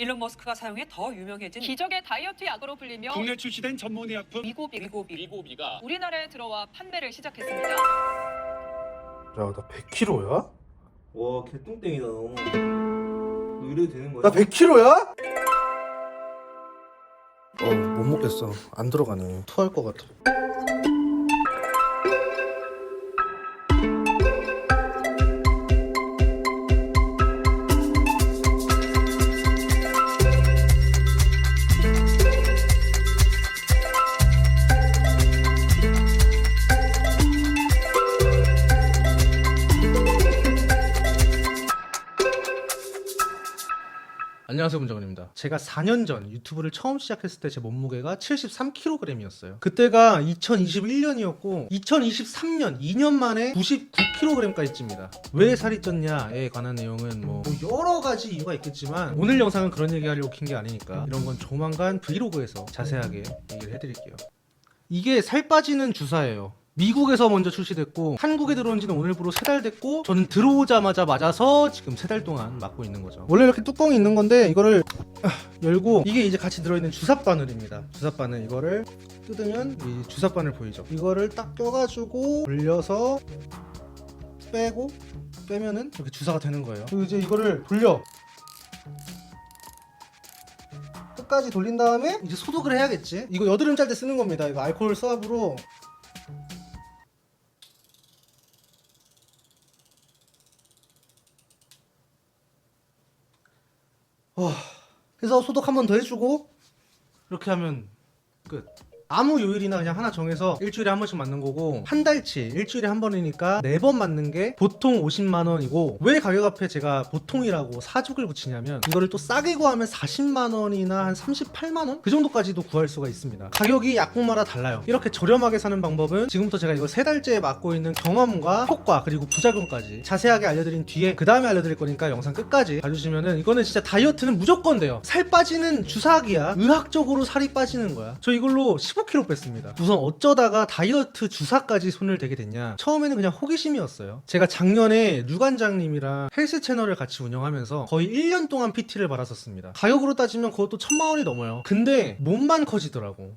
일론 머스크가 사용해 더 유명해진 기적의 다이어트 약으로 불리며 국내 출시된 전문 의약품 위고비 위고비 위고비가 우리나라에 들어와 판매를 시작했습니다. 야, 나 100kg야? 와 개똥땡이다 너. 너 이래도 되는 거야? 나 100kg야? 어, 못 먹겠어. 안 들어가네. 토할 것 같아. 안녕하세요 문정은입니다. 제가 4년 전 유튜브를 처음 시작했을 때 제 몸무게가 73kg이었어요. 그때가 2021년이었고 2023년 2년 만에 99kg까지 찝니다. 왜 살이 쪘냐에 관한 내용은 뭐 여러 가지 이유가 있겠지만 오늘 영상은 그런 얘기 하려고 킨 게 아니니까 이런 건 조만간 브이로그에서 자세하게 얘기를 해드릴게요. 이게 살 빠지는 주사예요. 미국에서 먼저 출시됐고 한국에 들어온 지는 오늘부로 세 달 됐고 저는 들어오자마자 맞아서 지금 세 달 동안 맞고 있는 거죠. 원래 이렇게 뚜껑이 있는 건데 이거를 아, 열고 이게 이제 같이 들어있는 주사 바늘입니다. 주사 바늘 이거를 뜯으면 이 주사 바늘 보이죠? 이거를 딱 껴가지고 돌려서 빼고 빼면은 이렇게 주사가 되는 거예요. 그리고 이제 이거를 돌려 끝까지 돌린 다음에 이제 소독을 해야겠지. 이거 여드름 짤 때 쓰는 겁니다. 이거 알코올 수압으로 그래서 소독 한 번 더 해주고 이렇게 하면 끝. 아무 요일이나 그냥 하나 정해서 일주일에 한 번씩 맞는 거고 한 달치 일주일에 한 번이니까 네 번 맞는 게 보통 50만 원이고 왜 가격 앞에 제가 보통이라고 사족을 붙이냐면 이거를 또 싸게 구하면 40만 원이나 한 38만 원 그 정도까지도 구할 수가 있습니다. 가격이 약국마다 달라요. 이렇게 저렴하게 사는 방법은 지금부터 제가 이거 세 달째 맞고 있는 경험과 효과 그리고 부작용까지 자세하게 알려드린 뒤에 그 다음에 알려드릴 거니까 영상 끝까지 봐주시면은 이거는 진짜 다이어트는 무조건 돼요. 살 빠지는 주사기야. 의학적으로 살이 빠지는 거야. 저 이걸로 15kg 뺐습니다. 우선 어쩌다가 다이어트 주사까지 손을 대게 됐냐? 처음에는 그냥 호기심이었어요. 제가 작년에 류관장님이랑 헬스 채널을 같이 운영하면서 거의 1년 동안 PT를 받았었습니다. 가격으로 따지면 그것도 천만 원이 넘어요. 근데 몸만 커지더라고.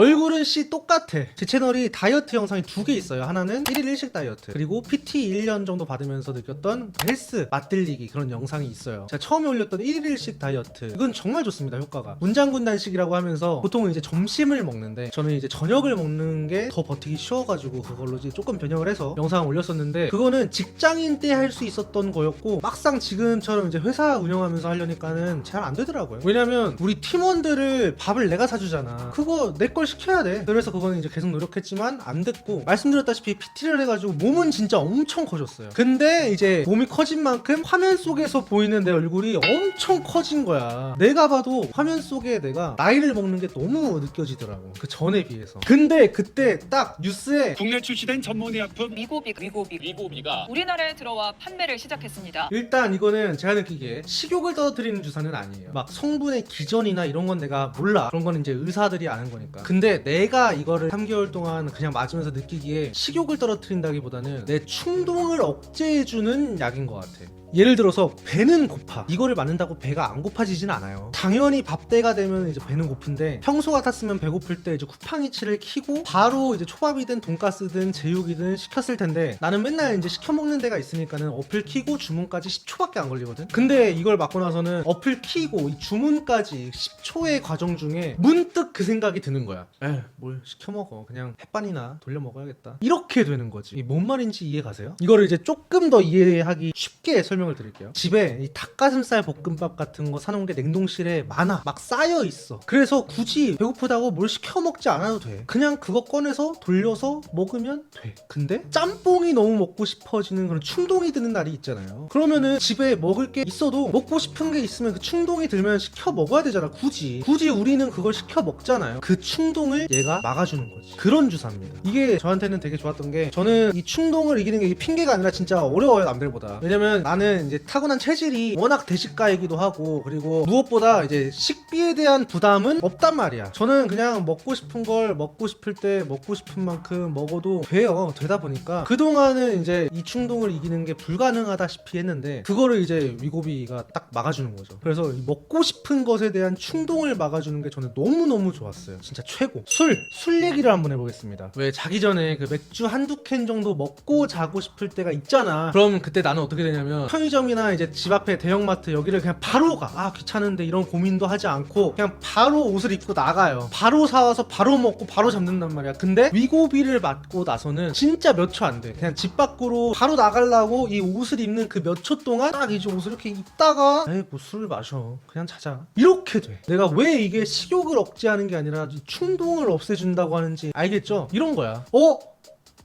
얼굴은 씨 똑같아. 제 채널이 다이어트 영상이 두 개 있어요. 하나는 1일 1식 다이어트. 그리고 PT 1년 정도 받으면서 느꼈던 헬스 맛들리기 그런 영상이 있어요. 제가 처음에 올렸던 1일 1식 다이어트. 이건 정말 좋습니다. 효과가. 문장군단식이라고 하면서 보통은 이제 점심을 먹는데 저는 이제 저녁을 먹는 게 더 버티기 쉬워가지고 그걸로 이제 조금 변형을 해서 영상을 올렸었는데 그거는 직장인 때 할 수 있었던 거였고 막상 지금처럼 이제 회사 운영하면서 하려니까는 잘 안 되더라고요. 왜냐면 우리 팀원들을 밥을 내가 사주잖아. 그거 내걸 시켜야 돼. 그래서 그거는 이제 계속 노력했지만 안 됐고 말씀드렸다시피 PT를 해가지고 몸은 진짜 엄청 커졌어요. 근데 이제 몸이 커진 만큼 화면 속에서 보이는 내 얼굴이 엄청 커진 거야. 내가 봐도 화면 속에 내가 나이를 먹는 게 너무 느껴지더라고. 그 전에 비해서. 근데 그때 딱 뉴스에 국내 출시된 전문 의 약품 위고비 위고비 위고비가 우리나라에 들어와 판매를 시작했습니다. 일단 이거는 제가 느끼기에 식욕을 떨어뜨리는 주사는 아니에요. 막 성분의 기전이나 이런 건 내가 몰라. 그런 건 이제 의사들이 아는 거니까. 근데 내가 이거를 3개월 동안 그냥 맞으면서 느끼기에 식욕을 떨어뜨린다기보다는 내 충동을 억제해주는 약인 것 같아. 예를 들어서 배는 고파. 이거를 맞는다고 배가 안 고파지진 않아요. 당연히 밥때가 되면 이제 배는 고픈데 평소 같았으면 배고플 때 이제 쿠팡이치를 키고 바로 이제 초밥이든 돈가스든 제육이든 시켰을 텐데 나는 맨날 이제 시켜 먹는 데가 있으니까는 어플 키고 주문까지 10초밖에 안 걸리거든? 근데 이걸 맞고 나서는 어플 키고 이 주문까지 10초의 과정 중에 문득 그 생각이 드는 거야. 에뭘? 시켜 먹어. 그냥 햇반이나 돌려 먹어야겠다. 이렇게 되는 거지. 뭔 말인지 이해 가세요? 이거를 이제 조금 더 이해하기 쉽게 설 명을 드릴게요. 집에 이 닭가슴살 볶음밥 같은 거 사놓은 게 냉동실에 많아. 막 쌓여 있어. 그래서 굳이 배고프다고 뭘 시켜 먹지 않아도 돼. 그냥 그거 꺼내서 돌려서 먹으면 돼. 근데 짬뽕이 너무 먹고 싶어지는 그런 충동이 드는 날이 있잖아요. 그러면은 집에 먹을 게 있어도 먹고 싶은 게 있으면 그 충동이 들면 시켜 먹어야 되잖아 굳이. 굳이 우리는 그걸 시켜 먹잖아요. 그 충동을 얘가 막아주는 거지. 그런 주사입니다. 이게 저한테는 되게 좋았던 게 저는 이 충동을 이기는 게 핑계가 아니라 진짜 어려워요 남들보다. 왜냐면 나는 나는 이제 타고난 체질이 워낙 대식가이기도 하고 그리고 무엇보다 이제 식비에 대한 부담은 없단 말이야. 저는 그냥 먹고 싶은 걸 먹고 싶을 때 먹고 싶은 만큼 먹어도 돼요. 되다 보니까 그동안은 이제 이 충동을 이기는 게 불가능하다시피 했는데 그거를 이제 위고비가 딱 막아주는 거죠. 그래서 이 먹고 싶은 것에 대한 충동을 막아주는 게 저는 너무너무 좋았어요. 진짜 최고. 술! 술 얘기를 한번 해보겠습니다. 왜 자기 전에 그 맥주 한두 캔 정도 먹고 자고 싶을 때가 있잖아. 그럼 그때 나는 어떻게 되냐면 편의점이나 이제 집 앞에 대형마트 여기를 그냥 바로 가. 아 귀찮은데 이런 고민도 하지 않고 그냥 바로 옷을 입고 나가요. 바로 사와서 바로 먹고 바로 잠든단 말이야. 근데 위고비를 맞고 나서는 진짜 몇 초 안 돼. 그냥 집 밖으로 바로 나가려고 이 옷을 입는 그 몇 초 동안 딱 이제 옷을 이렇게 입다가 에이 뭐 술을 마셔. 그냥 자자. 이렇게 돼. 내가 왜 이게 식욕을 억제하는 게 아니라 이 충동을 없애준다고 하는지 알겠죠? 이런 거야. 어?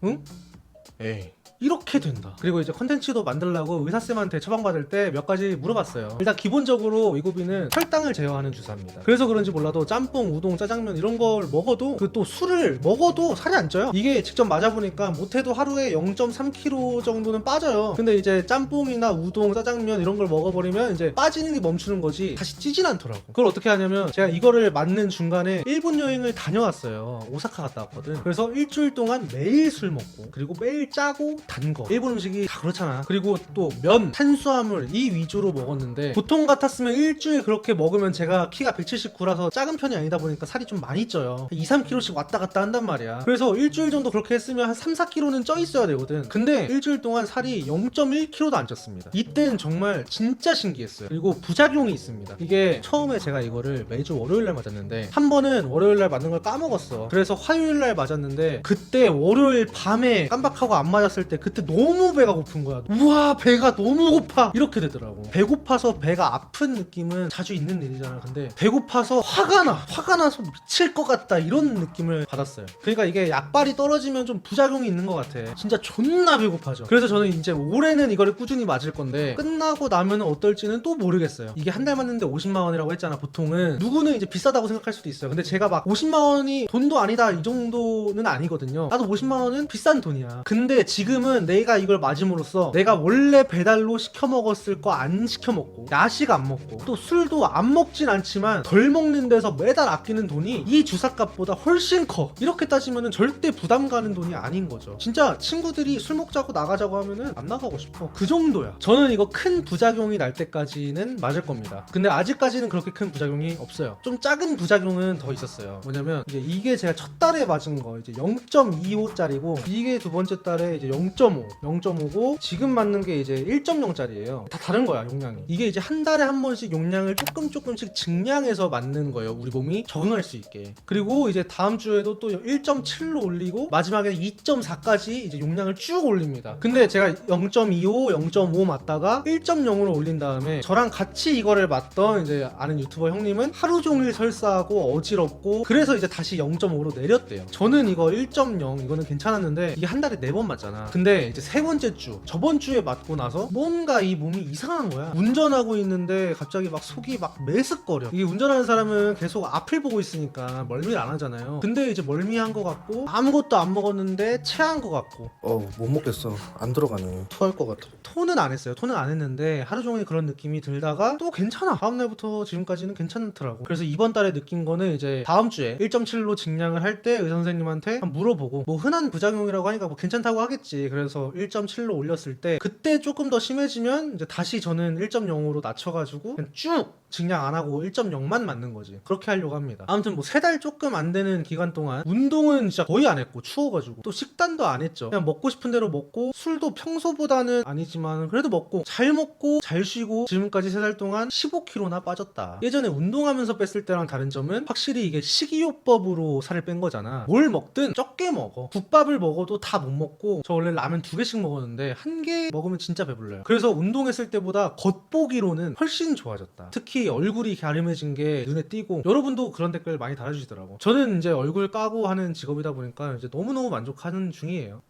응? 에이. 이렇게 된다. 그리고 이제 컨텐츠도 만들려고 의사쌤한테 처방받을 때 몇 가지 물어봤어요. 일단 기본적으로 위고비는 혈당을 제어하는 주사입니다. 그래서 그런지 몰라도 짬뽕, 우동, 짜장면 이런 걸 먹어도 그 또 술을 먹어도 살이 안 쪄요. 이게 직접 맞아보니까 못해도 하루에 0.3kg 정도는 빠져요. 근데 이제 짬뽕이나 우동, 짜장면 이런 걸 먹어버리면 이제 빠지는 게 멈추는 거지 다시 찌진 않더라고. 그걸 어떻게 하냐면 제가 이거를 맞는 중간에 일본 여행을 다녀왔어요. 오사카 갔다 왔거든. 그래서 일주일 동안 매일 술 먹고 그리고 매일 짜고 단 거. 일본 음식이 다 그렇잖아. 그리고 또 면, 탄수화물 이 위주로 먹었는데 보통 같았으면 일주일 그렇게 먹으면 제가 키가 179라서 작은 편이 아니다 보니까 살이 좀 많이 쪄요. 2, 3kg씩 왔다 갔다 한단 말이야. 그래서 일주일 정도 그렇게 했으면 한 3, 4kg는 쪄 있어야 되거든. 근데 일주일 동안 살이 0.1kg도 안 쪘습니다. 이때는 정말 진짜 신기했어요. 그리고 부작용이 있습니다. 이게 처음에 제가 이거를 매주 월요일 날 맞았는데 한 번은 월요일 날 맞는 걸 까먹었어. 그래서 화요일 날 맞았는데 그때 월요일 밤에 깜박하고 안 맞았을 때 그때 너무 배가 고픈 거야. 우와 배가 너무 고파 이렇게 되더라고. 배고파서 배가 아픈 느낌은 자주 있는 일이잖아. 근데 배고파서 화가 나 화가 나서 미칠 것 같다 이런 느낌을 받았어요. 그러니까 이게 약발이 떨어지면 좀 부작용이 있는 것 같아. 진짜 존나 배고파져. 그래서 저는 이제 올해는 이거를 꾸준히 맞을 건데 끝나고 나면 어떨지는 또 모르겠어요. 이게 한 달 맞는데 50만 원이라고 했잖아. 보통은 누구는 이제 비싸다고 생각할 수도 있어요. 근데 제가 막 50만 원이 돈도 아니다 이 정도는 아니거든요. 나도 50만 원은 비싼 돈이야. 근데 지금은 내가 이걸 맞음으로써 내가 원래 배달로 시켜 먹었을 거 안 시켜 먹고 야식 안 먹고 또 술도 안 먹진 않지만 덜 먹는 데서 매달 아끼는 돈이 이 주사값보다 훨씬 커. 이렇게 따지면은 절대 부담 가는 돈이 아닌 거죠. 진짜 친구들이 술 먹자고 나가자고 하면은 안 나가고 싶어. 그 정도야. 저는 이거 큰 부작용이 날 때까지는 맞을 겁니다. 근데 아직까지는 그렇게 큰 부작용이 없어요. 좀 작은 부작용은 더 있었어요. 뭐냐면 이제 이게 제가 첫 달에 맞은 거 이제 0.25짜리고 이게 두 번째 달에 이제 0.5, 0.5고 지금 맞는 게 이제 1.0짜리예요. 다 다른 거야 용량이. 이게 이제 한 달에 한 번씩 용량을 조금 조금씩 증량해서 맞는 거예요. 우리 몸이 적응할 수 있게. 그리고 이제 다음 주에도 또 1.7로 올리고 마지막에 2.4까지 이제 용량을 쭉 올립니다. 근데 제가 0.25, 0.5 맞다가 1.0으로 올린 다음에 저랑 같이 이거를 맞던 이제 아는 유튜버 형님은 하루 종일 설사하고 어지럽고 그래서 이제 다시 0.5로 내렸대요. 저는 이거 1.0 이거는 괜찮았는데 이게 한 달에 네 번 맞잖아. 근데 이제 세 번째 주 저번 주에 맞고 나서 뭔가 이 몸이 이상한 거야. 운전하고 있는데 갑자기 막 속이 막 메스거려. 이게 운전하는 사람은 계속 앞을 보고 있으니까 멀미를 안 하잖아요. 근데 이제 멀미한 것 같고 아무것도 안 먹었는데 체한 것 같고 어못 먹겠어 안 들어가네 토할 것 같아. 토는 안 했어요. 토는 안 했는데 하루 종일 그런 느낌이 들다가 또 괜찮아. 다음 날부터 지금까지는 괜찮더라고. 그래서 이번 달에 느낀 거는 이제 다음 주에 1.7로 증량을 할 때 의사 선생님한테 한번 물어보고 뭐 흔한 부작용이라고 하니까 뭐 괜찮다고 하겠지. 그래서 1.7로 올렸을 때 그때 조금 더 심해지면 이제 다시 저는 1.0으로 낮춰가지고 그냥 쭉 증량 안 하고 1.0만 맞는 거지. 그렇게 하려고 합니다. 아무튼 뭐 세 달 조금 안 되는 기간 동안 운동은 진짜 거의 안 했고 추워가지고 또 식단도 안 했죠. 그냥 먹고 싶은 대로 먹고 술도 평소보다는 아니지만 그래도 먹고 잘 먹고 잘 쉬고 지금까지 세 달 동안 15kg나 빠졌다. 예전에 운동하면서 뺐을 때랑 다른 점은 확실히 이게 식이요법으로 살을 뺀 거잖아. 뭘 먹든 적게 먹어. 국밥을 먹어도 다 못 먹고 저 원래 라면 두 개씩 먹었는데 한 개 먹으면 진짜 배불러요. 그래서 운동했을 때보다 겉보기로는 훨씬 좋아졌다. 특히 얼굴이 갸름해진 게 눈에 띄고 여러분도 그런 댓글 많이 달아주시더라고. 저는 이제 얼굴 까고 하는 직업이다 보니까 이제 너무너무 만족하는 중이에요.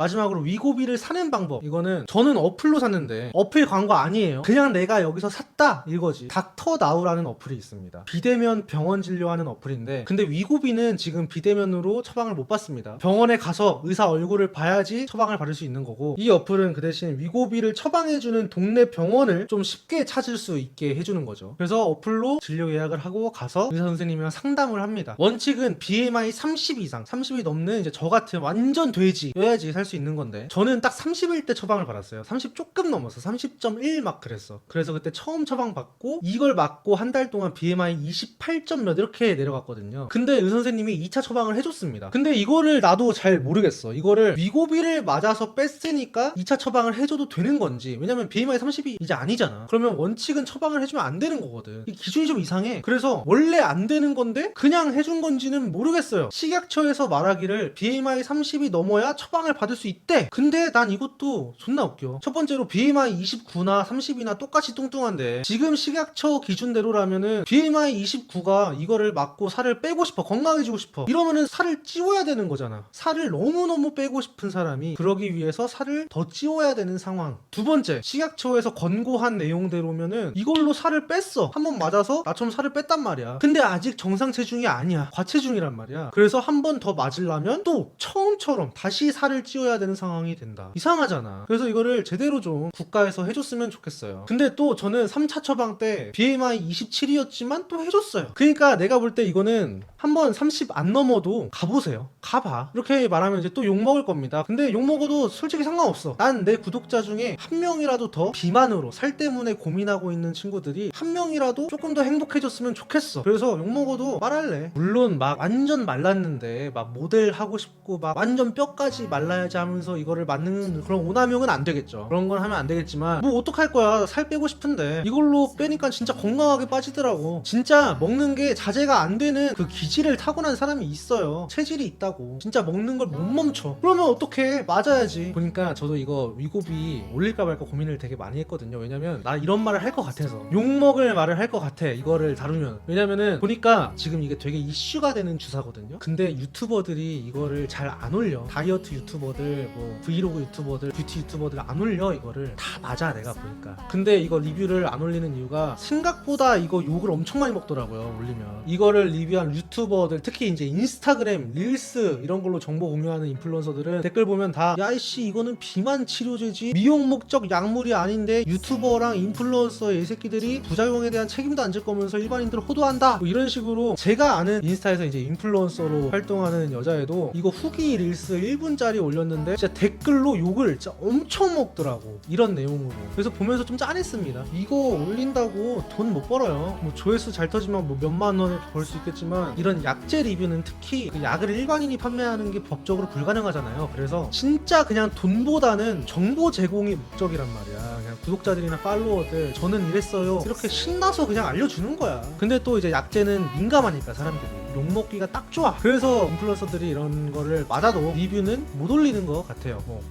마지막으로 위고비를 사는 방법. 이거는 저는 어플로 샀는데 어플 광고 아니에요. 그냥 내가 여기서 샀다 이거지. 닥터 나우라는 어플이 있습니다. 비대면 병원 진료하는 어플인데 근데 위고비는 지금 비대면으로 처방을 못 받습니다. 병원에 가서 의사 얼굴을 봐야지 처방을 받을 수 있는 거고 이 어플은 그 대신 위고비를 처방해주는 동네 병원을 좀 쉽게 찾을 수 있게 해주는 거죠. 그래서 어플로 진료 예약을 하고 가서 의사 선생님이랑 상담을 합니다. 원칙은 BMI 30 이상 30이 넘는 이제 저 같은 완전 돼지여야지 살 수 있는 건데. 저는 딱 30일 때 처방을 받았어요. 30 조금 넘었어 30.1 막 그랬어. 그래서 그때 처음 처방 받고 이걸 맞고 한 달 동안 BMI 28점 몇 이렇게 내려갔거든요. 근데 의 선생님이 2차 처방을 해줬습니다. 근데 이거를 나도 잘 모르겠어. 이거를 위고비를 맞아서 뺐으니까 2차 처방을 해줘도 되는 건지. 왜냐면 BMI 30이 이제 아니잖아. 그러면 원칙은 처방을 해주면 안 되는 거거든. 이 기준이 좀 이상해. 그래서 원래 안 되는 건데 그냥 해준 건지는 모르겠어요. 식약처에서 말하기를 BMI 30이 넘어야 처방을 받을 수 있대. 근데 난 이것도 존나 웃겨. 첫 번째로 BMI 29나 30이나 똑같이 뚱뚱한데 지금 식약처 기준대로라면은 BMI 29가 이거를 맞고 살을 빼고 싶어 건강해지고 싶어. 이러면은 살을 찌워야 되는 거잖아. 살을 너무너무 빼고 싶은 사람이 그러기 위해서 살을 더 찌워야 되는 상황. 두 번째 식약처에서 권고한 내용대로면은 이걸로 살을 뺐어. 한 번 맞아서 나처럼 살을 뺐단 말이야. 근데 아직 정상 체중이 아니야. 과체중이란 말이야. 그래서 한 번 더 맞으려면 또 처음처럼 다시 살을 찌워야 되는 상황이 된다. 이상하잖아. 그래서 이거를 제대로 좀 국가에서 해줬으면 좋겠어요. 근데 또 저는 3차 처방 때 BMI 27이었지만 또 해줬어요. 그러니까 내가 볼 때 이거는 한번 30 안 넘어도 가보세요. 가봐. 이렇게 말하면 이제 또 욕먹을 겁니다. 근데 욕먹어도 솔직히 상관없어. 난 내 구독자 중에 한 명이라도 더 비만으로 살 때문에 고민하고 있는 친구들이 한 명이라도 조금 더 행복해졌으면 좋겠어. 그래서 욕먹어도 말할래. 물론 막 완전 말랐는데 막 모델 하고 싶고 막 완전 뼈까지 말라야 지 하면서 이거를 맞는 그런 오남용은 안 되겠죠. 그런 건 하면 안 되겠지만 뭐 어떡할 거야. 살 빼고 싶은데. 이걸로 빼니까 진짜 건강하게 빠지더라고. 진짜 먹는 게 자제가 안 되는 그 기질을 타고난 사람이 있어요. 체질이 있다고. 진짜 먹는 걸 못 멈춰. 그러면 어떡해? 맞아야지. 보니까 저도 이거 위고비 올릴까 말까 고민을 되게 많이 했거든요. 왜냐면 나 이런 말을 할 것 같아서. 욕먹을 말을 할 것 같아. 이거를 다루면. 왜냐면은 보니까 지금 이게 되게 이슈가 되는 주사거든요. 근데 유튜버들이 이거를 잘 안 올려. 다이어트 유튜버들 뭐 브이로그 유튜버들 뷰티 유튜버들 안 올려 이거를. 다 맞아 내가 보니까. 근데 이거 리뷰를 안 올리는 이유가 생각보다 이거 욕을 엄청 많이 먹더라고요 올리면. 이거를 리뷰한 유튜버들 특히 이제 인스타그램 릴스 이런 걸로 정보 공유하는 인플루언서들은 댓글 보면 다 야이씨 이거는 비만 치료제지? 미용 목적 약물이 아닌데 유튜버랑 인플루언서의 이 새끼들이 부작용에 대한 책임도 안 질 거면서 일반인들을 호도한다? 뭐 이런 식으로 제가 아는 인스타에서 이제 인플루언서로 활동하는 여자애도 이거 후기 릴스 1분짜리 올렸는데 진짜 댓글로 욕을 진짜 엄청 먹더라고 이런 내용으로. 그래서 보면서 좀 짠했습니다. 이거 올린다고 돈 못 벌어요. 뭐 조회수 잘 터지면 뭐 몇만 원 이렇게 벌수 있겠지만 이런 약제 리뷰는 특히 그 약을 일반인이 판매하는 게 법적으로 불가능하잖아요. 그래서 진짜 그냥 돈보다는 정보 제공이 목적이란 말이야. 그냥 구독자들이나 팔로워들 저는 이랬어요. 이렇게 신나서 그냥 알려주는 거야. 근데 또 이제 약제는 민감하니까 사람들이 욕먹기가 딱 좋아 그래서 인플루언서들이 이런 거를 맞아도 리뷰는 못 올리는 것 같아요 뭐.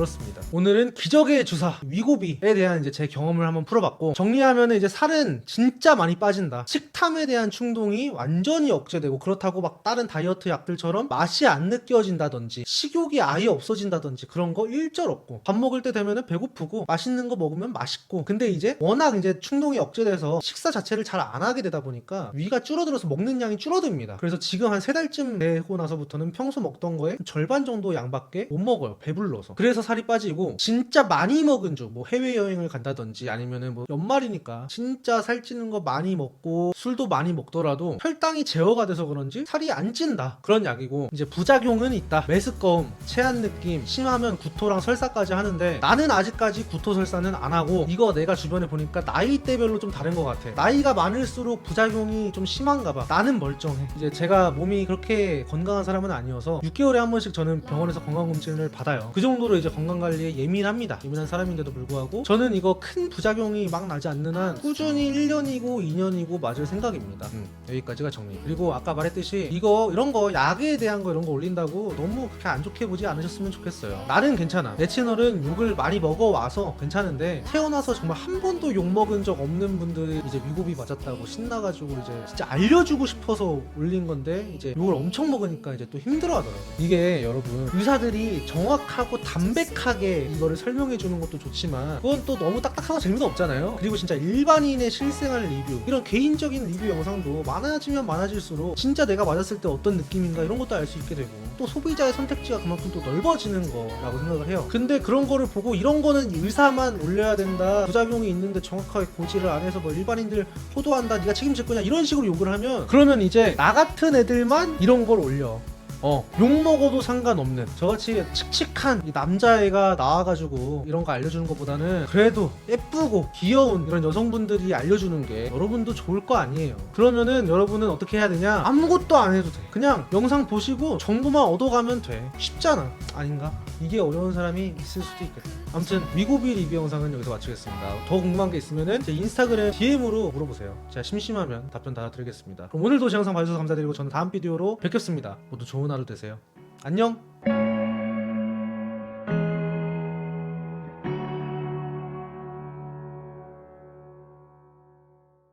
그렇습니다. 오늘은 기적의 주사 위고비에 대한 이제 제 경험을 한번 풀어봤고 정리하면 이제 살은 진짜 많이 빠진다. 식탐에 대한 충동이 완전히 억제되고 그렇다고 막 다른 다이어트 약들처럼 맛이 안 느껴진다든지 식욕이 아예 없어진다든지 그런 거 일절 없고 밥 먹을 때 되면은 배고프고 맛있는 거 먹으면 맛있고 근데 이제 워낙 이제 충동이 억제돼서 식사 자체를 잘 안 하게 되다 보니까 위가 줄어들어서 먹는 양이 줄어듭니다. 그래서 지금 한 세 달쯤 되고 나서부터는 평소 먹던 거에 절반 정도 양밖에 못 먹어요. 배불러서. 그래서 살이 빠지고 진짜 많이 먹은 주뭐 해외 여행을 간다든지 아니면은 뭐 연말이니까 진짜 살찌는 거 많이 먹고 술도 많이 먹더라도 혈당이 제어가 돼서 그런지 살이 안 찐다. 그런 약이고 이제 부작용은 있다. 메스꺼움 체한 느낌 심하면 구토랑 설사까지 하는데 나는 아직까지 구토 설사는 안 하고 이거 내가 주변에 보니까 나이대별로 좀 다른 것 같아. 나이가 많을수록 부작용이 좀 심한가 봐. 나는 멀쩡해. 이제 제가 몸이 그렇게 건강한 사람은 아니어서 6개월에 한 번씩 저는 병원에서 건강검진을 받아요. 그 정도로 이제 건강관리에 예민합니다. 예민한 사람인데도 불구하고 저는 이거 큰 부작용이 막 나지 않는 한 꾸준히 1년이고 2년이고 맞을 생각입니다. 음, 여기까지가 정리. 그리고 아까 말했듯이 이거 이런 거 약에 대한 거 이런 거 올린다고 너무 그렇게 안 좋게 보지 않으셨으면 좋겠어요. 나는 괜찮아. 내 채널은 욕을 많이 먹어와서 괜찮은데 태어나서 정말 한 번도 욕 먹은 적 없는 분들이 이제 위고비 맞았다고 신나가지고 이제 진짜 알려주고 싶어서 올린 건데 이제 욕을 엄청 먹으니까 이제 또 힘들어 하더라고요. 이게 여러분 의사들이 정확하고 담백하게 이거를 설명해 주는 것도 좋지만 그건 또 너무 딱딱하고 재미도 없잖아요. 그리고 진짜 일반인의 실생활 리뷰 이런 개인적인 리뷰 영상도 많아지면 많아질수록 진짜 내가 맞았을 때 어떤 느낌인가 이런 것도 알 수 있게 되고 또 소비자의 선택지가 그만큼 또 넓어지는 거라고 생각을 해요. 근데 그런 거를 보고 이런 거는 의사만 올려야 된다 부작용이 있는데 정확하게 고지를 안 해서 뭐 일반인들 호도한다 네가 책임질 거냐 이런 식으로 욕을 하면 그러면 이제 나 같은 애들만 이런 걸 올려 어, 욕 먹어도 상관없는 저같이 칙칙한 이 남자애가 나와가지고 이런 거 알려주는 것보다는 그래도 예쁘고 귀여운 이런 여성분들이 알려주는 게 여러분도 좋을 거 아니에요. 그러면은 여러분은 어떻게 해야 되냐? 아무것도 안 해도 돼. 그냥 영상 보시고 정보만 얻어가면 돼. 쉽잖아. 아닌가? 이게 어려운 사람이 있을 수도 있겠다. 아무튼 위고비 리뷰 영상은 여기서 마치겠습니다. 더 궁금한 게 있으면은 제 인스타그램 DM으로 물어보세요. 제가 심심하면 답변 달아드리겠습니다. 그럼 오늘도 제 영상 봐주셔서 감사드리고 저는 다음 비디오로 뵙겠습니다. 모두 좋은 하루 되세요. 안녕!